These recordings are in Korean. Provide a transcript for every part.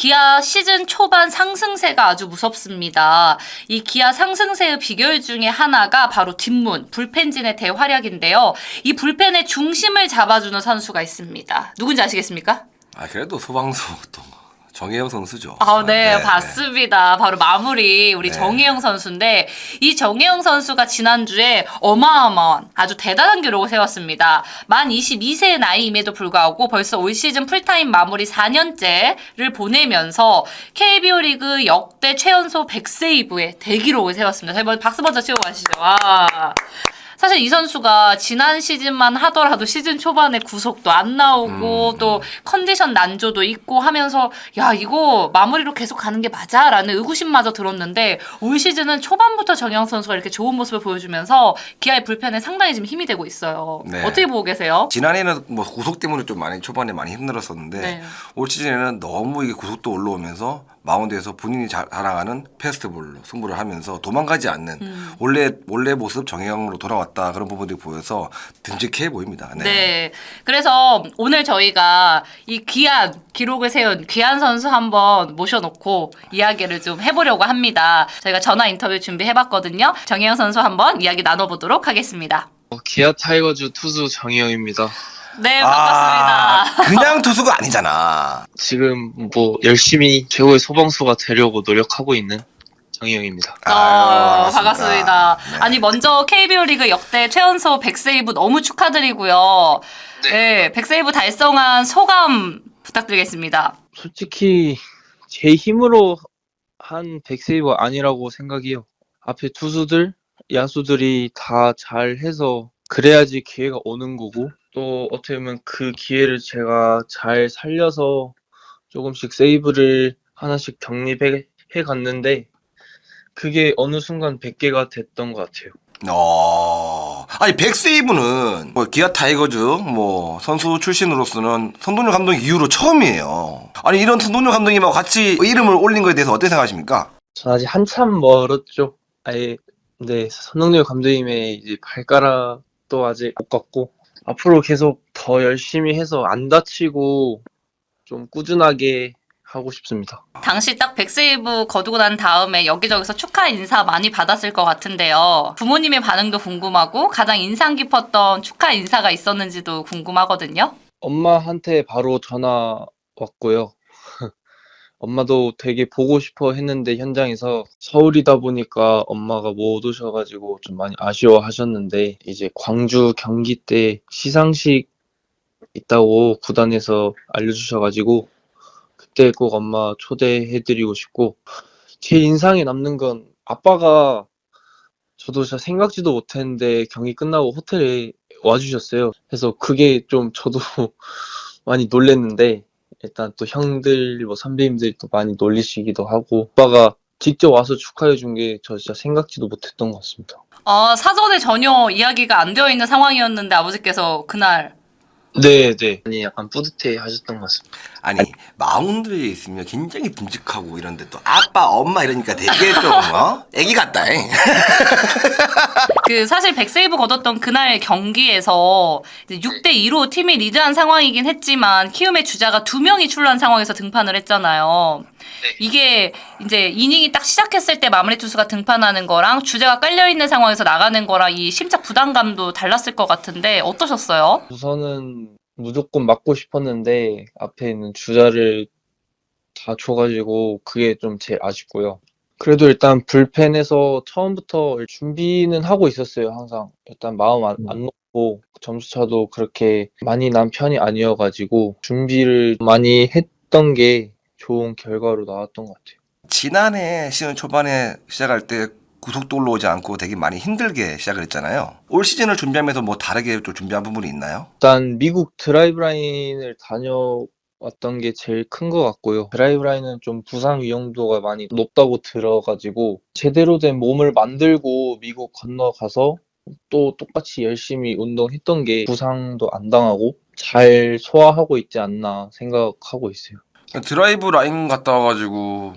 기아 시즌 초반 상승세가 아주 무섭습니다. 이 기아 상승세의 비결 중에 하나가 바로 뒷문, 불펜진의 대활약인데요. 이 불펜의 중심을 잡아주는 선수가 있습니다. 누군지 아시겠습니까? 아 그래도 소방수 또 정혜영 선수죠. 아, 네, 네, 봤습니다. 바로 마무리 우리 네. 정혜영 선수인데 이 정혜영 선수가 지난주에 어마어마한 아주 대단한 기록을 세웠습니다. 만 22세의 나이임에도 불구하고 벌써 올 시즌 풀타임 마무리 4년째를 보내면서 KBO 리그 역대 최연소 100세이브의 대기록을 세웠습니다. 저희 박수 먼저 치고 가시죠. 와. 사실 이 선수가 지난 시즌만 하더라도 시즌 초반에 구속도 안 나오고 음. 또 컨디션 난조도 있고 하면서 야 이거 마무리로 계속 가는 게 맞아라는 의구심마저 들었는데 올 시즌은 초반부터 정영 선수가 이렇게 좋은 모습을 보여주면서 기아의 불펜에 상당히 지금 힘이 되고 있어요. 네. 어떻게 보고 계세요? 지난해는 뭐 구속 때문에 좀 많이 초반에 많이 힘들었었는데 네. 올 시즌에는 너무 이게 구속도 올라오면서 마운드에서 본인이 자, 자랑하는 페스티벌로 승부를 하면서 도망가지 않는 음. 원래 원래 모습 정혜영으로 돌아왔다 그런 부분들이 보여서 듬직해 보입니다. 네. 그래서 오늘 저희가 이 귀한 기록을 세운 귀한 선수 한번 모셔놓고 이야기를 좀 해보려고 합니다. 저희가 전화 인터뷰 준비해봤거든요. 정혜영 선수 한번 이야기 나눠보도록 하겠습니다. 어, 기아 타이거즈 투수 정희영입니다. 네, 반갑습니다. 아, 그냥 투수가 아니잖아. 지금 뭐 열심히 최고의 소방수가 되려고 노력하고 있는 정희영입니다. 어, 아유, 반갑습니다. 네. 아니 먼저 KBO 리그 역대 최연소 100세이브 너무 축하드리고요. 네, 100세이브 달성한 소감 부탁드리겠습니다. 솔직히 제 힘으로 한 백세이버 아니라고 생각해요. 앞에 투수들, 야수들이 다 잘해서 그래야지 기회가 오는 거고 또 어떻게 보면 그 기회를 제가 잘 살려서 조금씩 세이브를 하나씩 정립해 해 갔는데 그게 어느 순간 100개가 됐던 것 같아요. 어. 아니 백세이브는 뭐 기아 타이거즈 뭐 선수 출신으로서는 선동열 감독 이후로 처음이에요. 아니 이런 선동열 감독님하고 같이 이름을 올린 거에 대해서 어떻게 생각하십니까? 전 아직 한참 멀었죠. 아예 근데 선동열 감독님의 이제 발가락도 아직 못 갔고 앞으로 계속 더 열심히 해서 안 다치고 좀 꾸준하게 하고 싶습니다. 당시 딱 100세이브 거두고 난 다음에 여기저기서 축하 인사 많이 받았을 것 같은데요. 부모님의 반응도 궁금하고 가장 인상 깊었던 축하 인사가 있었는지도 궁금하거든요. 엄마한테 바로 전화 왔고요. 엄마도 되게 보고 싶어 했는데 현장에서 서울이다 보니까 엄마가 못 오셔가지고 좀 많이 아쉬워하셨는데 이제 광주 경기 때 시상식 있다고 구단에서 알려주셔가지고 그때 꼭 엄마 초대해드리고 싶고 제 인상에 남는 건 아빠가 저도 진짜 생각지도 못했는데 경기 끝나고 호텔에 와주셨어요. 그래서 그게 좀 저도 많이 놀랬는데 일단 또 형들 뭐 선배님들이 또 많이 놀리시기도 하고 아빠가 직접 와서 축하해 준 게 저 진짜 생각지도 못했던 것 같습니다. 어, 사전에 전혀 이야기가 안 되어 있는 상황이었는데 아버지께서 그날 네, 네. 아니 약간 뿌듯해 하셨던 것 같습니다. 아니 마운드에 있으면 굉장히 듬직하고 이런데 또 아빠 엄마 이러니까 되게 좀 어? 애기 같다. 잉? 그 사실 100세이브 거뒀던 그날 경기에서 6대 2로 팀이 리드한 상황이긴 했지만 키움의 주자가 두 명이 출루한 상황에서 등판을 했잖아요. 이게 이제 이닝이 딱 시작했을 때 마무리 투수가 등판하는 거랑 주자가 깔려 있는 상황에서 나가는 거랑 이 심적 부담감도 달랐을 것 같은데 어떠셨어요? 우선은 무조건 맞고 싶었는데 앞에 있는 주자를 다 줘가지고 그게 좀 제일 아쉽고요. 그래도 일단 불펜에서 처음부터 준비는 하고 있었어요, 항상. 일단 마음 안, 안 놓고 점수차도 그렇게 많이 난 편이 아니어가지고 준비를 많이 했던 게 좋은 결과로 나왔던 것 같아요. 지난해 시즌 초반에 시작할 때 구속도 올라오지 않고 되게 많이 힘들게 시작을 했잖아요. 올 시즌을 준비하면서 뭐 다르게 또 준비한 부분이 있나요? 일단 미국 드라이브 라인을 다녀 왔던 게 제일 큰 것 같고요. 드라이브 라인은 좀 부상 위험도가 많이 높다고 들어가지고 제대로 된 몸을 만들고 미국 건너가서 또 똑같이 열심히 운동했던 게 부상도 안 당하고 잘 소화하고 있지 않나 생각하고 있어요. 드라이브 라인 갔다 와가지고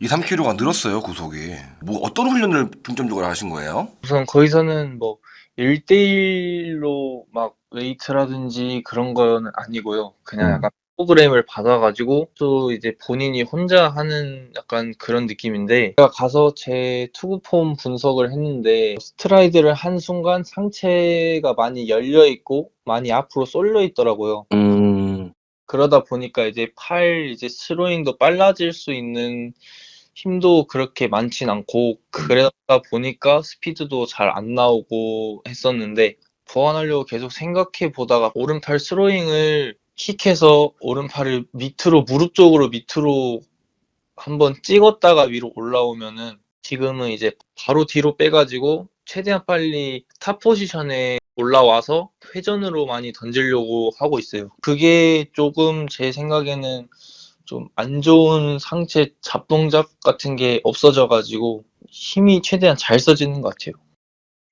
2, 3kg가 늘었어요 구속이. 뭐 어떤 훈련을 중점적으로 하신 거예요? 우선 거기서는 뭐 1대1로 막 웨이트라든지 그런 거는 아니고요. 그냥 음. 약간 프로그램을 받아가지고 또 이제 본인이 혼자 하는 약간 그런 느낌인데 제가 가서 제 투구 폼 분석을 했는데 스트라이드를 한 순간 상체가 많이 열려 있고 많이 앞으로 쏠려 있더라고요. 음, 그러다 보니까 이제 팔 이제 스로잉도 빨라질 수 있는 힘도 그렇게 많진 않고 그러다 보니까 스피드도 잘 안 나오고 했었는데 보완하려고 계속 생각해 보다가 오른팔 스로잉을 킥해서 오른팔을 밑으로 무릎 쪽으로 밑으로 한번 찍었다가 위로 올라오면은 지금은 이제 바로 뒤로 빼가지고 최대한 빨리 탑 포지션에 올라와서 회전으로 많이 던지려고 하고 있어요. 그게 조금 제 생각에는 좀 안 좋은 상체 잡동작 같은 게 없어져가지고 힘이 최대한 잘 써지는 것 같아요.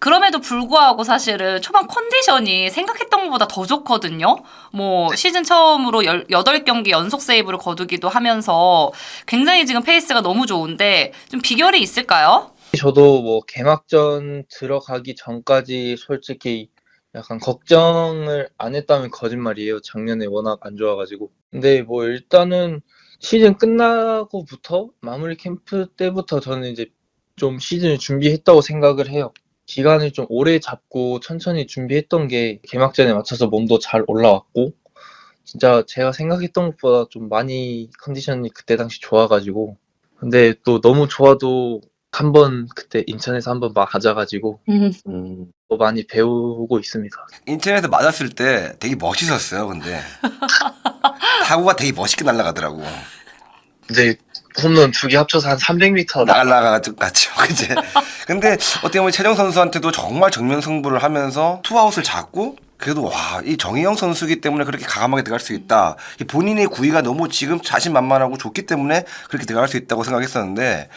그럼에도 불구하고 사실은 초반 컨디션이 생각했던 것보다 더 좋거든요. 뭐 시즌 처음으로 8경기 연속 세이브를 거두기도 하면서 굉장히 지금 페이스가 너무 좋은데 좀 비결이 있을까요? 저도 뭐 개막전 들어가기 전까지 솔직히 약간 걱정을 안 했다면 거짓말이에요. 작년에 워낙 안 좋아가지고. 근데 뭐 일단은 시즌 끝나고부터 마무리 캠프 때부터 저는 이제 좀 시즌을 준비했다고 생각을 해요. 기간을 좀 오래 잡고 천천히 준비했던 게 개막전에 맞춰서 몸도 잘 올라왔고 진짜 제가 생각했던 것보다 좀 많이 컨디션이 그때 당시 좋아가지고 근데 또 너무 좋아도 한 번 그때 인천에서 한 번 맞아가지고 음. 또 많이 배우고 있습니다. 인터넷에 맞았을 때 되게 멋있었어요. 근데 타구가 되게 멋있게 날아가더라고. 근데 홈런 두 개 합쳐서 한 300m 날아가가지고. 그제. 근데 어떻게 보면 최정 선수한테도 정말 정면 승부를 하면서 투아웃을 잡고 그래도 와, 이 정희영 선수기 때문에 그렇게 가감하게 들어갈 수 있다. 이 본인의 구위가 너무 지금 자신만만하고 좋기 때문에 그렇게 들어갈 수 있다고 생각했었는데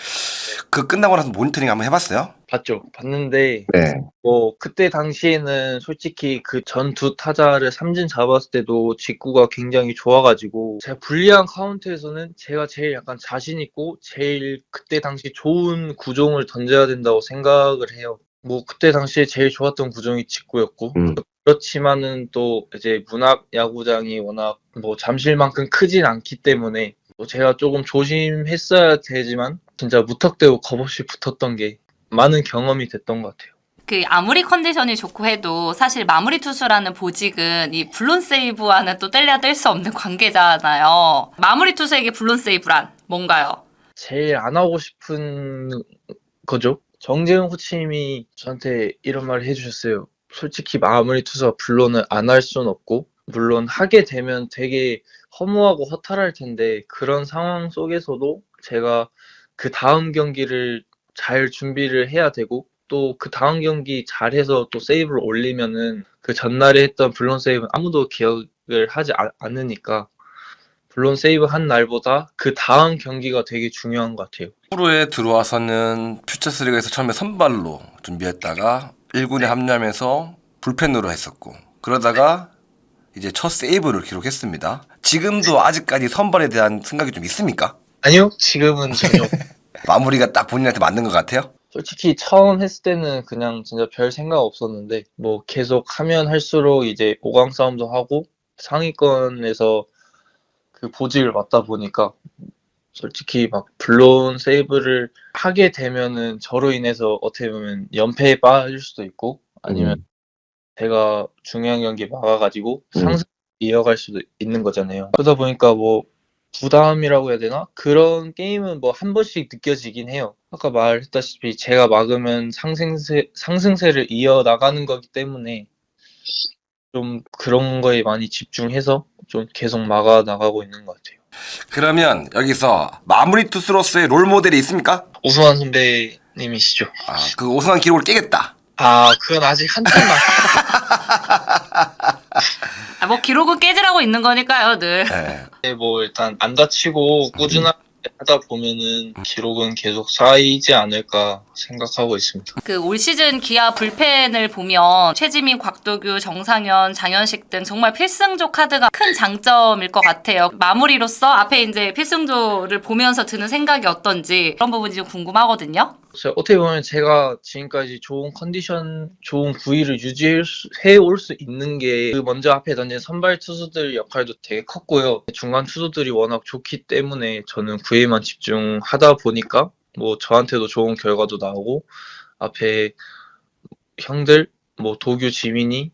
그 끝나고 나서 모니터링 한번 해봤어요? 봤죠. 봤는데 네. 뭐 그때 당시에는 솔직히 그 전 두 타자를 삼진 잡았을 때도 직구가 굉장히 좋아가지고 제가 불리한 카운트에서는 제가 제일 약간 자신 있고 제일 그때 당시 좋은 구종을 던져야 된다고 생각을 해요. 뭐 그때 당시에 제일 좋았던 구종이 직구였고 음. 그렇지만은 또 이제 문학 야구장이 워낙 뭐 잠실만큼 크진 않기 때문에 뭐 제가 조금 조심했어야 되지만 진짜 무턱대고 겁없이 붙었던 게 많은 경험이 됐던 것 같아요. 그 아무리 컨디션이 좋고 해도 사실 마무리 투수라는 보직은 이 블론 세이브와는 또 뗄래야 뗄 수 없는 관계잖아요. 마무리 투수에게 블론 세이브란 뭔가요? 제일 안 하고 싶은 거죠. 정재훈 코치님이 저한테 이런 말을 해주셨어요. 솔직히 마무리 투수가 불론을 안 할 수는 없고 물론 하게 되면 되게 허무하고 허탈할 텐데 그런 상황 속에서도 제가 그 다음 경기를 잘 준비를 해야 되고 또 그 다음 경기 잘해서 또 세이브를 올리면은 그 전날에 했던 블론 세이브는 아무도 기억을 하지 아- 않으니까 블론 세이브 한 날보다 그 다음 경기가 되게 중요한 것 같아요. 프로에 들어와서는 퓨처스리그에서 처음에 선발로 준비했다가 1군에 합류하면서 불펜으로 했었고 그러다가 이제 첫 세이브를 기록했습니다. 지금도 아직까지 선발에 대한 생각이 좀 있습니까? 아니요, 지금은 전혀. 마무리가 딱 본인한테 맞는 것 같아요? 솔직히 처음 했을 때는 그냥 진짜 별 생각 없었는데 뭐 계속 하면 할수록 이제 5강 싸움도 하고 상위권에서 그 보직을 맡다 보니까 솔직히 막 블론 세이브를 하게 되면은 저로 인해서 어떻게 보면 연패에 빠질 수도 있고 아니면 제가 중요한 경기 막아가지고 음. 상승 이어갈 수도 있는 거잖아요. 그러다 보니까 뭐 부담이라고 해야 되나? 그런 게임은 뭐 한 번씩 느껴지긴 해요. 아까 말했다시피 제가 막으면 상승세, 상승세를 이어나가는 거기 때문에 좀 그런 거에 많이 집중해서 좀 계속 막아 나가고 있는 것 같아요. 그러면 여기서 마무리 투수로서의 롤 모델이 있습니까? 오수환 선배님이시죠? 아, 그 오승환 기록을 깨겠다. 아, 그건 아직 한참 남. 아, 뭐 기록은 깨지라고 있는 거니까요, 늘. 예. 뭐 일단 안 다치고 꾸준하게 하다 보면은 기록은 계속 쌓이지 않을까 생각하고 있습니다. 그 올 시즌 기아 불펜을 보면 최지민, 곽도규, 정상현, 장현식 등 정말 필승조 카드가 큰 장점일 것 같아요. 마무리로서 앞에 이제 필승조를 보면서 드는 생각이 어떤지 그런 부분이 좀 궁금하거든요. 제가 어떻게 보면 제가 지금까지 좋은 컨디션, 좋은 구위를 유지해 올 수 있는 게 그 먼저 앞에 던진 선발 투수들 역할도 되게 컸고요. 중간 투수들이 워낙 좋기 때문에 저는 구위에만 집중하다 보니까 뭐 저한테도 좋은 결과도 나오고 앞에 형들 뭐 도규 지민이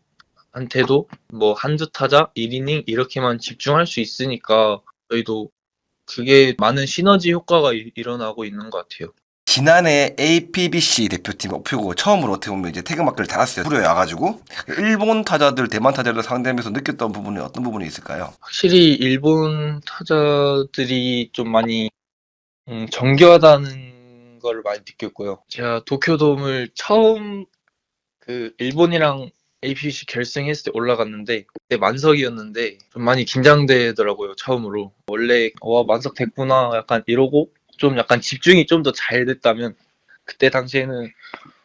한테도 뭐 한두 타자 1이닝 이렇게만 집중할 수 있으니까 저희도 그게 많은 시너지 효과가 일- 일어나고 있는 것 같아요. 지난해 APBC 대표팀 목표고 처음으로 어떻게 보면 이제 태극마크를 달았어요. 프로에 와가지고 일본 타자들, 대만 타자들 상대하면서 느꼈던 부분이 어떤 부분이 있을까요? 확실히 일본 타자들이 좀 많이 음, 정교하다는 걸 많이 느꼈고요. 제가 도쿄돔을 처음 그 일본이랑 APC 결승했을 때 올라갔는데 그때 만석이었는데 좀 많이 긴장되더라고요. 처음으로 원래 와 만석 됐구나 약간 이러고 좀 약간 집중이 좀 더 잘 됐다면 그때 당시에는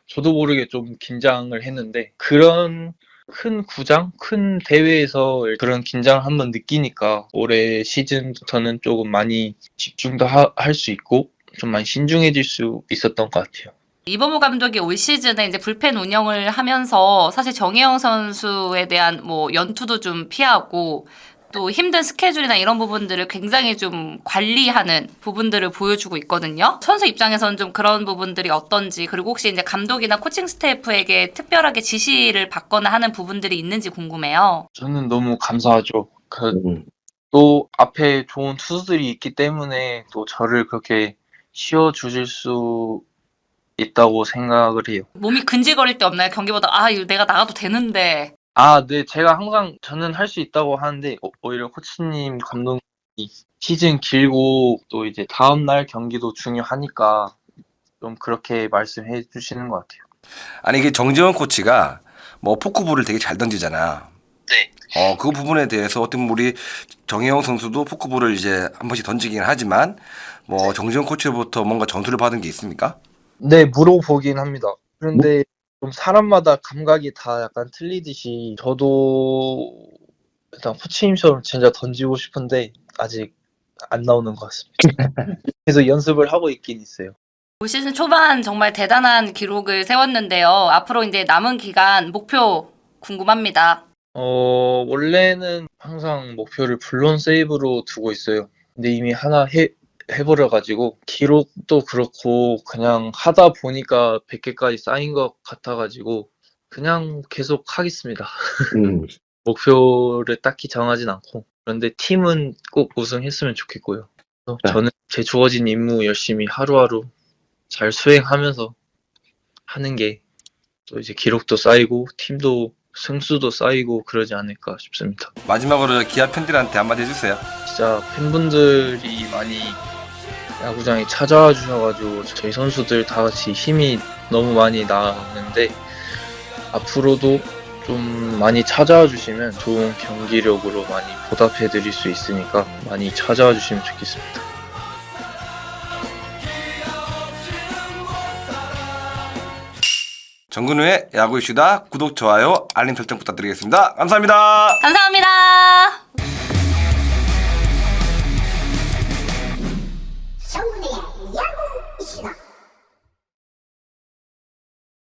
저도 모르게 좀 긴장을 했는데 그런 큰 구장, 큰 대회에서 그런 긴장을 한번 느끼니까 올해 시즌부터는 조금 많이 집중도 할 수 있고 좀 많이 신중해질 수 있었던 것 같아요. 이범호 감독이 올 시즌에 이제 불펜 운영을 하면서 사실 정혜영 선수에 대한 뭐 연투도 좀 피하고 또 힘든 스케줄이나 이런 부분들을 굉장히 좀 관리하는 부분들을 보여주고 있거든요. 선수 입장에서는 좀 그런 부분들이 어떤지 그리고 혹시 이제 감독이나 코칭 스태프에게 특별하게 지시를 받거나 하는 부분들이 있는지 궁금해요. 저는 너무 감사하죠. 그, 또 앞에 좋은 투수들이 있기 때문에 또 저를 그렇게 쉬어 주실 수 있다고 생각을 해요. 몸이 근질거릴 때 없나요? 경기보다 아 이거 내가 나가도 되는데 아, 네, 제가 항상 저는 할 수 있다고 하는데 오- 오히려 코치님, 감독이 시즌 길고 또 이제 다음 날 경기도 중요하니까 좀 그렇게 말씀해 주시는 것 같아요. 아니 이게 정재원 코치가 뭐 포크볼을 되게 잘 던지잖아. 네. 어, 그 부분에 대해서 어떤 우리 정혜영 선수도 포크볼을 이제 한 번씩 던지긴 하지만 뭐 정재원 코치로부터 뭔가 전수를 받은 게 있습니까? 네, 물어보긴 합니다. 그런데 좀 사람마다 감각이 다 약간 틀리듯이 저도 일단 코치님처럼 진짜 던지고 싶은데 아직 안 나오는 것 같습니다. 그래서 연습을 하고 있긴 있어요. 올 시즌 초반 정말 대단한 기록을 세웠는데요. 앞으로 이제 남은 기간 목표 궁금합니다. 어, 원래는 항상 목표를 블론 세이브로 두고 있어요. 근데 이미 하나 해, 해버려가지고, 기록도 그렇고, 그냥 하다 보니까 100개까지 쌓인 것 같아가지고, 그냥 계속 하겠습니다. 목표를 딱히 정하진 않고, 그런데 팀은 꼭 우승했으면 좋겠고요. 또 저는 제 주어진 임무 열심히 하루하루 잘 수행하면서 하는 게, 또 이제 기록도 쌓이고, 팀도 승수도 쌓이고 그러지 않을까 싶습니다. 마지막으로 기아 팬들한테 한마디 해주세요. 진짜 팬분들이 많이 야구장에 찾아와 주셔가지고 저희 선수들 다 같이 힘이 너무 많이 나는데 앞으로도 좀 많이 찾아와 주시면 좋은 경기력으로 많이 보답해 드릴 수 있으니까 많이 찾아와 주시면 좋겠습니다. 정근우의 야구 이슈다 구독 좋아요 알림 설정 부탁드리겠습니다. 감사합니다. 감사합니다.